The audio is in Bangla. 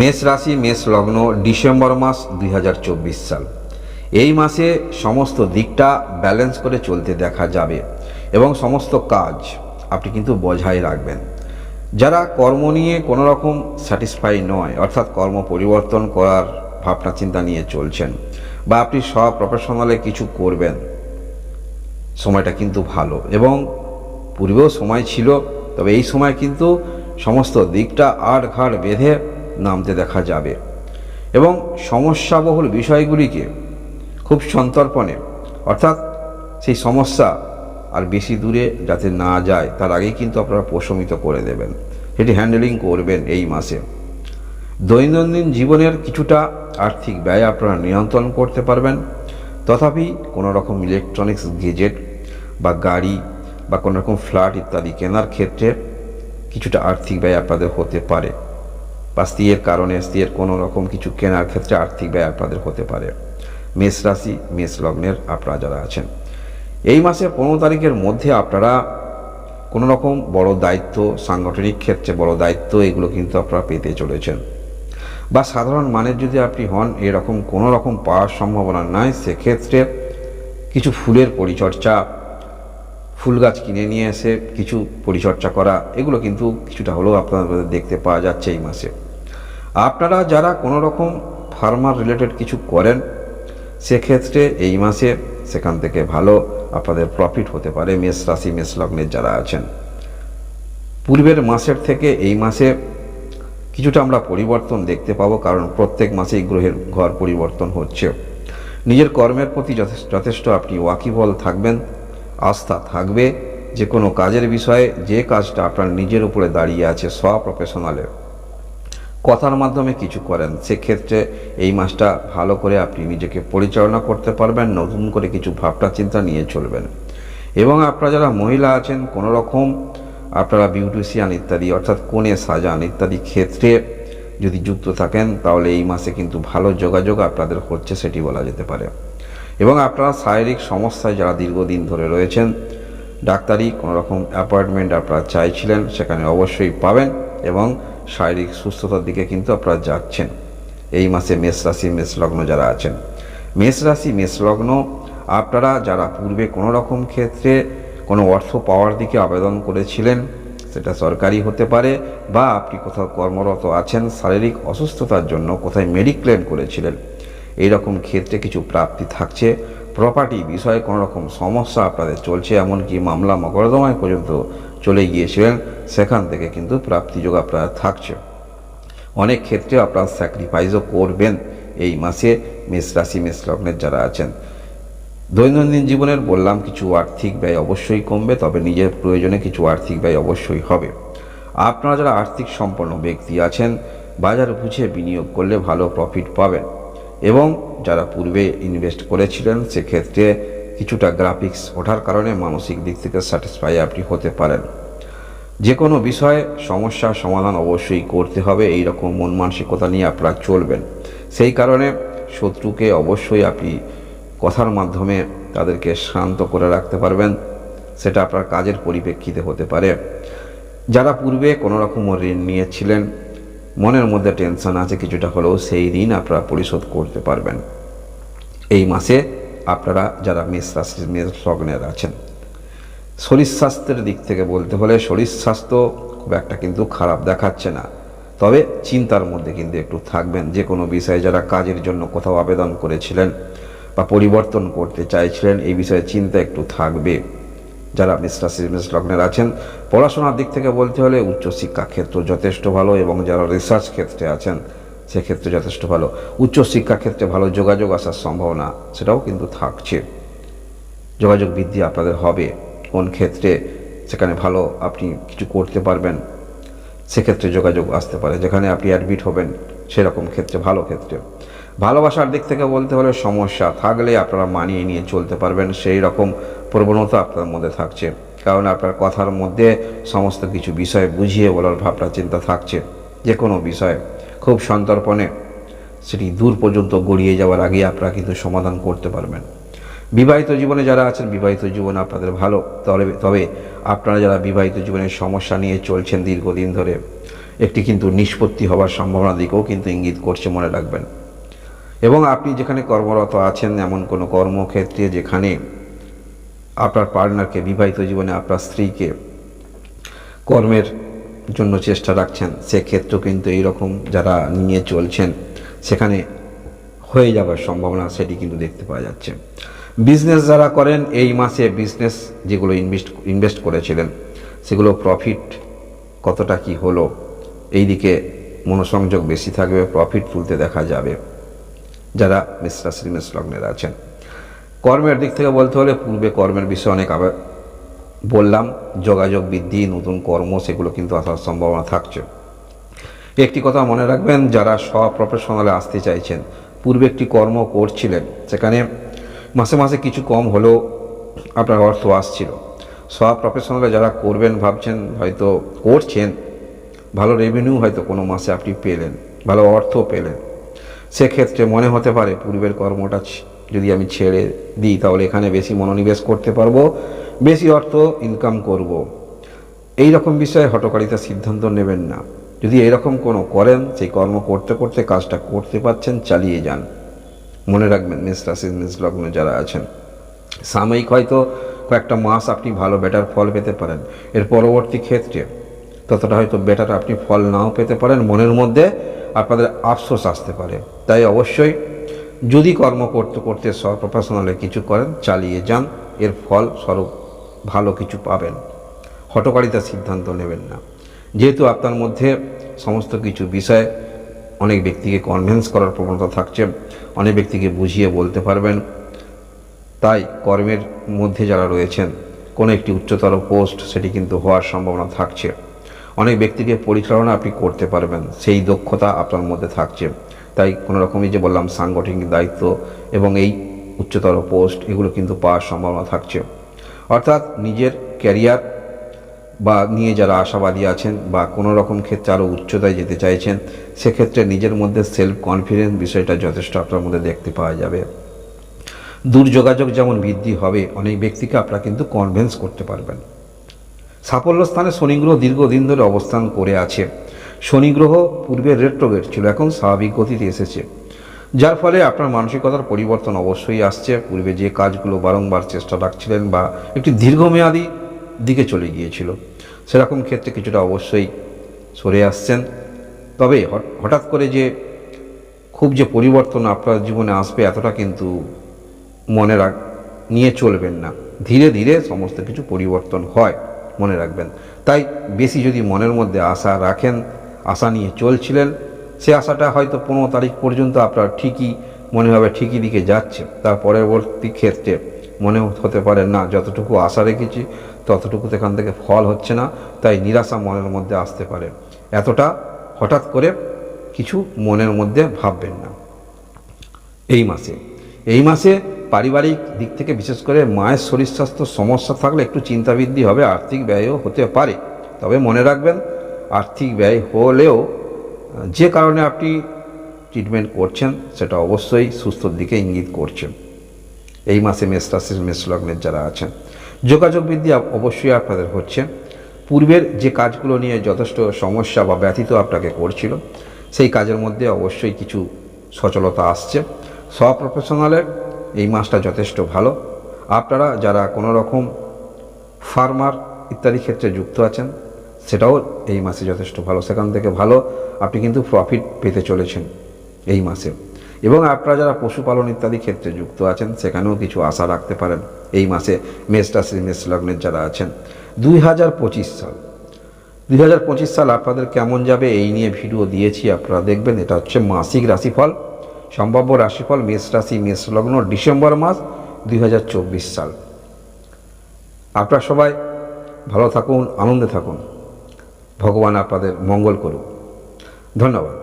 মেষ রাশি, মেষ লগ্ন, ডিসেম্বর মাস দুই হাজার চব্বিশ সাল। এই মাসে সমস্ত দিকটা ব্যালেন্স করে চলতে দেখা যাবে এবং সমস্ত কাজ আপনি কিন্তু বজায় রাখবেন। যারা কর্ম নিয়ে কোনো রকম স্যাটিসফাই নয়, অর্থাৎ কর্ম পরিবর্তন করার ভাবনা চিন্তা নিয়ে চলছেন বা আপনি সব প্রফেশনালে কিছু করবেন, সময়টা কিন্তু ভালো এবং পূর্বেও সময় ছিল, তবে এই সময় কিন্তু সমস্ত দিকটা আড় ঘাড় বেঁধে নামতে দেখা যাবে। এবং সমস্যাবহুল বিষয়গুলিকে খুব সন্তর্পণে, অর্থাৎ সেই সমস্যা আর বেশি দূরে যাতে না যায়, তার আগেই কিন্তু আপনারা প্রশমিত করে দেবেন। সেটি হ্যান্ডেলিং করবেন এই মাসে। দৈনন্দিন জীবনের কিছুটা আর্থিক ব্যয় আপনারা নিয়ন্ত্রণ করতে পারবেন। তথাপি কোনো রকম ইলেকট্রনিক্স গেজেট বা গাড়ি বা কোনো রকম ফ্ল্যাট ইত্যাদি কেনার ক্ষেত্রে কিছুটা আর্থিক ব্যয় আপনাদের হতে পারে। বা স্ত্রীর কারণে স্ত্রীর কোনো রকম কিছু কেনার ক্ষেত্রে আর্থিক ব্যয় আপনাদের হতে পারে। মেষ রাশি, মেষ লগ্নের আপনারা যারা আছেন, এই মাসের পনেরো তারিখের মধ্যে আপনারা কোনো রকম বড় দায়িত্ব, সাংগঠনিক ক্ষেত্রে বড় দায়িত্ব, এগুলো কিন্তু আপনারা পেতে চলেছেন। বা সাধারণ মানের যদি আপনি হন, এরকম কোনো রকম পাওয়ার সম্ভাবনা নাই, সেক্ষেত্রে কিছু ফুলের পরিচর্যা ফুল গাছ কিনে নিয়ে এসে কিছু পরিচর্যা করা, এগুলো কিন্তু কিছুটা হলেও আপনাদের দেখতে পাওয়া যাচ্ছে এই মাসে। আপনারা যারা কোনো রকম ফার্মার রিলেটেড কিছু করেন, সেক্ষেত্রে এই মাসে সেখান থেকে ভালো আপনাদের প্রফিট হতে পারে মেষ রাশি, মেষ লগ্নের যারা আছেন। পূর্বের মাসের থেকে এই মাসে কিছুটা আমরা পরিবর্তন দেখতে পাবো, কারণ প্রত্যেক মাসেই গ্রহের ঘর পরিবর্তন হচ্ছে। নিজের কর্মের প্রতি যথেষ্ট আপনি ওয়াকিবল থাকবেন। আস্থা থাকবে যে কোনো কাজের বিষয়ে যে কাজটা আপনার নিজের উপরে দাঁড়িয়ে আছে স্বপ্রফেশনালের কথার মাধ্যমে কিছু করেন, সেক্ষেত্রে এই মাসটা ভালো করে আপনি নিজেকে পরিচালনা করতে পারবেন, নতুন করে কিছু ভাবনা চিন্তা নিয়ে চলবেন। এবং আপনারা যারা মহিলা আছেন, কোনো রকম আপনারা বিউটিশিয়ান ইত্যাদি, অর্থাৎ কোণে সাজান ইত্যাদি ক্ষেত্রে যদি যুক্ত থাকেন, তাহলে এই মাসে কিন্তু ভালো যোগাযোগ আপনাদের হচ্ছে, সেটি বলা যেতে পারে। এবং আপনারা শারীরিক সমস্যায় যারা দীর্ঘদিন ধরে রয়েছেন, ডাক্তারি কোনো রকম অ্যাপয়েন্টমেন্ট আপনারা চাইছিলেন, সেখানে অবশ্যই পাবেন এবং শারীরিক সুস্থতার দিকে কিন্তু আপনারা যাচ্ছেন। এই মাসে মেষ রাশি, মেষ লগ্ন যারা আছেন। মেষ রাশি, মেষ লগ্ন, আপনারা যারা পূর্বে কোনো রকম ক্ষেত্রে কোনো অর্থ পাওয়ার দিকে আবেদন করেছিলেন, সেটা সরকারি হতে পারে বা আপনি কোথাও কর্মরত আছেন, শারীরিক অসুস্থতার জন্য কোথায় মেডিক্লেম করেছিলেন এই রকম ক্ষেত্রে কিছু প্রাপ্তি থাকছে। প্রপার্টি বিষয়ে কোনো রকম সমস্যা আপনাদের চলছে, এমনকি মামলা মকদ্দমায় পর্যন্ত চলে গিয়েছিলেন, সেখান থেকে কিন্তু প্রাপ্তিযোগ আপনারা থাকছে। অনেক ক্ষেত্রে আপনারা স্যাক্রিফাইসও করবেন এই মাসে, মেষ রাশি, মেষ লগ্নের যারা আছেন। দৈনন্দিন জীবনের বললাম, কিছু আর্থিক ব্যয় অবশ্যই কমবে, তবে নিজের প্রয়োজনে কিছু আর্থিক ব্যয় অবশ্যই হবে। আপনারা যারা আর্থিক সম্পন্ন ব্যক্তি আছেন, বাজার বুঝে বিনিয়োগ করলে ভালো প্রফিট পাবেন। এবং যারা পূর্বে ইনভেস্ট করেছিলেন, সেক্ষেত্রে কিছুটা গ্রাফিক্স ওঠার কারণে মানসিক দিক থেকে স্যাটিসফাই আপনি হতে পারেন। যে কোনো বিষয়ে সমস্যার সমাধান অবশ্যই করতে হবে এই রকম মন মানসিকতা নিয়ে আপনারা চলবেন। সেই কারণে শত্রুকে অবশ্যই আপনি কথার মাধ্যমে তাদেরকে শান্ত করে রাখতে পারবেন, সেটা আপনার কাজের পরিপ্রেক্ষিতে হতে পারে। যারা পূর্বে কোনো রকম ঋণ নিয়েছিলেন মনের মধ্যে টেনশন আছে, কিছুটা হলেও সেই ঋণ আপনারা পরিশোধ করতে পারবেন। এই মাসে আপনারা যারা মেষ রাশির মেষ লগ্নের আছেন, শরীর স্বাস্থ্যের দিক থেকে বলতে হলে শরীর স্বাস্থ্য খুব একটা কিন্তু খারাপ দেখাচ্ছে না। তবে চিন্তার মধ্যে কিন্তু একটু থাকবেন। যে কোনো বিষয়ে যারা কাজের জন্য কোথাও আবেদন করেছিলেন বা পরিবর্তন করতে চাইছিলেন, এই বিষয়ে চিন্তা একটু থাকবে। যারা মিস্টার সিজনেস লগ্নের আছেন, পড়াশোনার দিক থেকে বলতে হলে উচ্চশিক্ষা ক্ষেত্র যথেষ্ট ভালো এবং যারা রিসার্চ ক্ষেত্রে আছেন, সেক্ষেত্রে যথেষ্ট ভালো। উচ্চশিক্ষা ক্ষেত্রে ভালো যোগাযোগ আসার সম্ভাবনা, সেটাও কিন্তু থাকছে। যোগাযোগ বৃদ্ধি আপনাদের হবে, কোন ক্ষেত্রে সেখানে ভালো আপনি কিছু করতে পারবেন, সেক্ষেত্রে যোগাযোগ আসতে পারে। যেখানে আপনি অ্যাডমিট হবেন, সেরকম ক্ষেত্রে, ভালো ক্ষেত্রে। ভালোবাসার দিক থেকে বলতে হলে সমস্যা থাকলে আপনারা মানিয়ে নিয়ে চলতে পারবেন, সেই রকম প্রবণতা আপনার মধ্যে থাকছে। কারণ আপনার কথার মধ্যে সমস্ত কিছু বিষয় বুঝিয়ে বলার ভাবনা, চিন্তা থাকছে যে কোনো বিষয়। খুব সন্তর্পণে সেটি দূর পর্যন্ত গড়িয়ে যাওয়ার আগে আপনারা কিন্তু সমাধান করতে পারবেন। বিবাহিত জীবনে যারা আছেন, বিবাহিত জীবন আপনাদের ভালো। তবে তবে আপনারা যারা বিবাহিত জীবনের সমস্যা নিয়ে চলছেন দীর্ঘদিন ধরে, একটি কিন্তু নিষ্পত্তি হওয়ার সম্ভাবনা দিকেও কিন্তু ইঙ্গিত করছে মনে রাখবেন। এবং আপনি যেখানে কর্মরত আছেন, এমন কোনো কর্মক্ষেত্রে যেখানে আপনার পার্টনারকে, বিবাহিত জীবনে আপনার স্ত্রীকে কর্মের জন্য চেষ্টা রাখছেন, সেক্ষেত্রেও কিন্তু এইরকম যারা নিয়ে চলছেন, সেখানে হয়ে যাবার সম্ভাবনা সেটি কিন্তু দেখতে পাওয়া যাচ্ছে। বিজনেস যারা করেন, এই মাসে বিজনেস যেগুলো ইনভেস্ট ইনভেস্ট করেছিলেন, সেগুলো প্রফিট কতটা কি হলো এই দিকে মনোসংযোগ বেশি থাকবে প্রফিট তুলতে দেখা যাবে। যারা মিশ্রা শ্রীমেশ লগ্নের আছেন। কর্মের দিক থেকে বলতে হলে পূর্বে কর্মের বিষয়ে অনেক আবার বললাম, যোগাযোগ বৃদ্ধি, নতুন কর্ম, সেগুলো কিন্তু আসার সম্ভাবনা থাকছে। একটি কথা মনে রাখবেন, যারা সব প্রফেশনালে আসতে চাইছেন, পূর্বে একটি কর্ম করছিলেন, সেখানে মাসে মাসে কিছু কম হলেও আপনার অর্থ আসছিল। সব প্রফেশনালে যারা করবেন, ভাবছেন, হয়তো করছেন, ভালো রেভিনিউ হয়তো কোনো মাসে আপনি পেলেন, ভালো অর্থ পেলেন। সেক্ষেত্রে মনে হতে পারে, পূর্বের কর্মটা যদি আমি ছেড়ে দিই, তাহলে এখানে বেশি মনোনিবেশ করতে পারব, বেশি অর্থ ইনকাম করব। এই রকম বিষয়ে হটকারিতা সিদ্ধান্ত নেবেন না। যদি এরকম কোনো করেন, সেই কর্ম করতে করতে কাজটা করতে পারছেন, চালিয়ে যান। মনে রাখবেন মেষ রাশি মেষ লগ্ন যারা আছেন, সাময়িক হয়তো কয়েকটা মাস আপনি ভালো বেটার ফল পেতে পারেন। এর পরবর্তী ক্ষেত্রে ততটা হয়তো বেটার আপনি ফল নাও পেতে পারেন। মনের মধ্যে আপনাদের আফসোস আসতে পারে। তাই অবশ্যই যদি কর্ম করতে করতে প্রফেশনালে কিছু করেন, চালিয়ে যান, এর ফল স্বরূপ ভালো কিছু পাবেন। হটকারিতার সিদ্ধান্ত নেবেন না। যেহেতু আপনার মধ্যে সমস্ত কিছু বিষয় অনেক ব্যক্তিকে কনভিন্স করার প্রবণতা থাকছে, অনেক ব্যক্তিকে বুঝিয়ে বলতে পারবেন, তাই কর্মের মধ্যে যারা রয়েছেন, কোনো একটি উচ্চতর পোস্ট সেটি কিন্তু হওয়ার সম্ভাবনা থাকছে। অনেক ব্যক্তিকে পরিচালনা আপনি করতে পারবেন, সেই দক্ষতা আপনার মধ্যে থাকছে। তাই কোনো রকমই যে বললাম সাংগঠনিক দায়িত্ব এবং এই উচ্চতর পোস্ট, এগুলো কিন্তু পাওয়ার সম্ভাবনা থাকছে। অর্থাৎ নিজের ক্যারিয়ার বা নিয়ে যারা আশাবাদী আছেন বা কোনো রকম ক্ষেত্রে আরও উচ্চতায় যেতে চাইছেন, সেক্ষেত্রে নিজের মধ্যে সেলফ কনফিডেন্স বিষয়টা যথেষ্ট আপনার মধ্যে দেখতে পাওয়া যাবে। দূরযোগাযোগ যেমন বৃদ্ধি হবে, অনেক ব্যক্তিকে আপনারা কিন্তু কনভেন্স করতে পারবেন। সাফল্য স্থানে শনি গ্রহ দীর্ঘদিন ধরে অবস্থান করে আছে। শনি গ্রহ পূর্বে রেট্রোগেট ছিল, এখন স্বাভাবিক গতিতে এসেছে। যার ফলে আপনার মানসিকতার পরিবর্তন অবশ্যই আসছে। পূর্বে যে কাজগুলো বারংবার চেষ্টা রাখছিলেন বা একটি দীর্ঘমেয়াদী দিকে চলে গিয়েছিল, সেরকম ক্ষেত্রে কিছুটা অবশ্যই সরে আসছেন। তবে হঠাৎ করে যে খুব যে পরিবর্তন আপনার জীবনে আসবে, এতটা কিন্তু মনে রাখ, নিয়ে চলবেন না। ধীরে ধীরে সমস্ত কিছু পরিবর্তন হয়, মনে রাখবেন। তাই বেশি যদি মনের মধ্যে আশা রাখেন আশা নিয়ে চলছিলেন। সে আশাটা হয়তো পনেরো তারিখ পর্যন্ত আপনার ঠিকই, মনে হবে ঠিকই দিকে যাচ্ছে। তার পরবর্তী ক্ষেত্রে মনে হতে পারে, না, যতটুকু আশা রেখেছি ততটুকু এখান থেকে ফল হচ্ছে না। তাই নিরাশা মনের মধ্যে আসতে পারে। এতটা হঠাৎ করে কিছু মনের মধ্যে ভাববেন না। এই মাসে এই মাসে পারিবারিক দিক থেকে বিশেষ করে মায়ের শরীর স্বাস্থ্য সমস্যা থাকলে একটু চিন্তাবৃদ্ধি হবে, আর্থিক ব্যয়ও হতে পারে। তবে মনে রাখবেন আর্থিক ব্যয় হলেও, যে কারণে আপনি ট্রিটমেন্ট করছেন, সেটা অবশ্যই সুস্থর দিকে ইঙ্গিত করছেন এই মাসে মেষ রাশির লগ্নের যারা আছেন, যোগাযোগ বৃদ্ধি অবশ্যই আপনাদের হচ্ছে। পূর্বের যে কাজগুলো নিয়ে যথেষ্ট সমস্যা বা ব্যথিত আপনাকে করছিল, সেই কাজের মধ্যে অবশ্যই কিছু সচলতা আসছে। সব প্রফেশনালের এই মাসটা যথেষ্ট ভালো। আপনারা যারা কোনো রকম ফার্মার ইত্যাদি ক্ষেত্রে যুক্ত আছেন সেটাও এই মাসে যথেষ্ট ভালো। সেখান থেকে ভালো আপনি কিন্তু প্রফিট পেতে চলেছেন এই মাসে। এবং আপনারা যারা পশুপালন ইত্যাদি ক্ষেত্রে যুক্ত আছেন, সেখানেও কিছু আশা রাখতে পারেন এই মাসে মেষ রাশি, মেষ লগ্নের যারা আছেন। দুই হাজার পঁচিশ সাল। দুই হাজার পঁচিশ সাল আপনাদের কেমন যাবে এই নিয়ে ভিডিও দিয়েছি, আপনারা দেখবেন। এটা হচ্ছে মাসিক রাশিফল, সম্ভাব্য রাশিফল মেষ রাশি, মেষ লগ্ন, ডিসেম্বর মাস দুই হাজার চব্বিশ সাল। আপনারা সবাই ভালো থাকুন, আনন্দে থাকুন। ভগবান আপনাদের মঙ্গল করুন ধন্যবাদ।